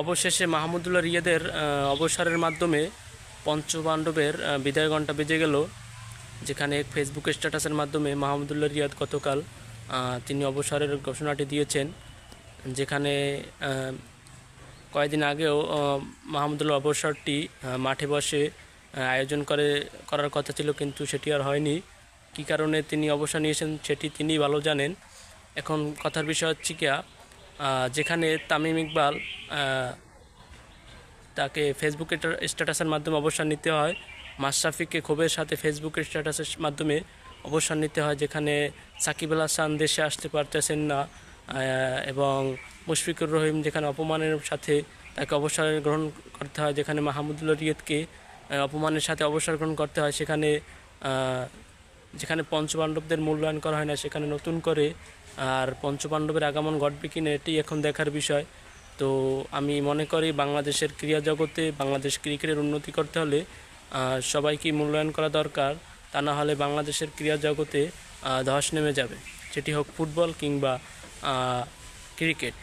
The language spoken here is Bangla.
অবশেষে মাহমুদুল্লাহ রিয়াদের অবসরের মাধ্যমে পঞ্চপাণ্ডবের বিদায় ঘণ্টা বেজে গেল, যেখানে ফেসবুক স্ট্যাটাসের মাধ্যমে মাহমুদুল্লাহ রিয়াদ গতকাল তিনি অবসরের ঘোষণাটি দিয়েছেন, যেখানে কয়েকদিন আগেও মাহমুদুল্লাহ অবসরটি মাঠে বসে আয়োজন করে, করার কথা ছিল, কিন্তু সেটি আর হয়নি। কী কারণে তিনি অবসর নিয়েছেন, সেটি তিনি ভালো জানেন। এখন কথার বিষয় হচ্ছে কিয়া যেখানে তামিম ইকবাল তাকে ফেসবুকে স্ট্যাটাসের মাধ্যমে অবসর নিতে হয়। মাশরাফিকে ক্ষোভের সাথে ফেসবুকের স্ট্যাটাসের মাধ্যমে অবসর নিতে হয়, যেখানে সাকিব আল হাসান দেশে আসতে পারতেছেন না এবং মুশফিকুর রহিম যেখানে অপমানের সাথে তাকে অবসর গ্রহণ করতে হয়, যেখানে মাহমুদুল্লাহ রিয়েদকে অপমানের সাথে অবসর গ্রহণ করতে হয়, সেখানে যেখানে পঞ্চপাণ্ডবদের মূল্যায়ন করা হয় না, সেখানে নতুন করে আর পঞ্চপাণ্ডবের আগমন ঘটবে কিনা এটি এখন দেখার বিষয়। তো আমি মনে করি বাংলাদেশের ক্রীড়া জগতে বাংলাদেশ ক্রিকেটের উন্নতি করতে হলে সবাইকে মূল্যায়ন করা দরকার। তা না হলে বাংলাদেশের ক্রীড়া জগতে ধস নেমে যাবে। সেটি হোক ফুটবল কিংবা ক্রিকেট।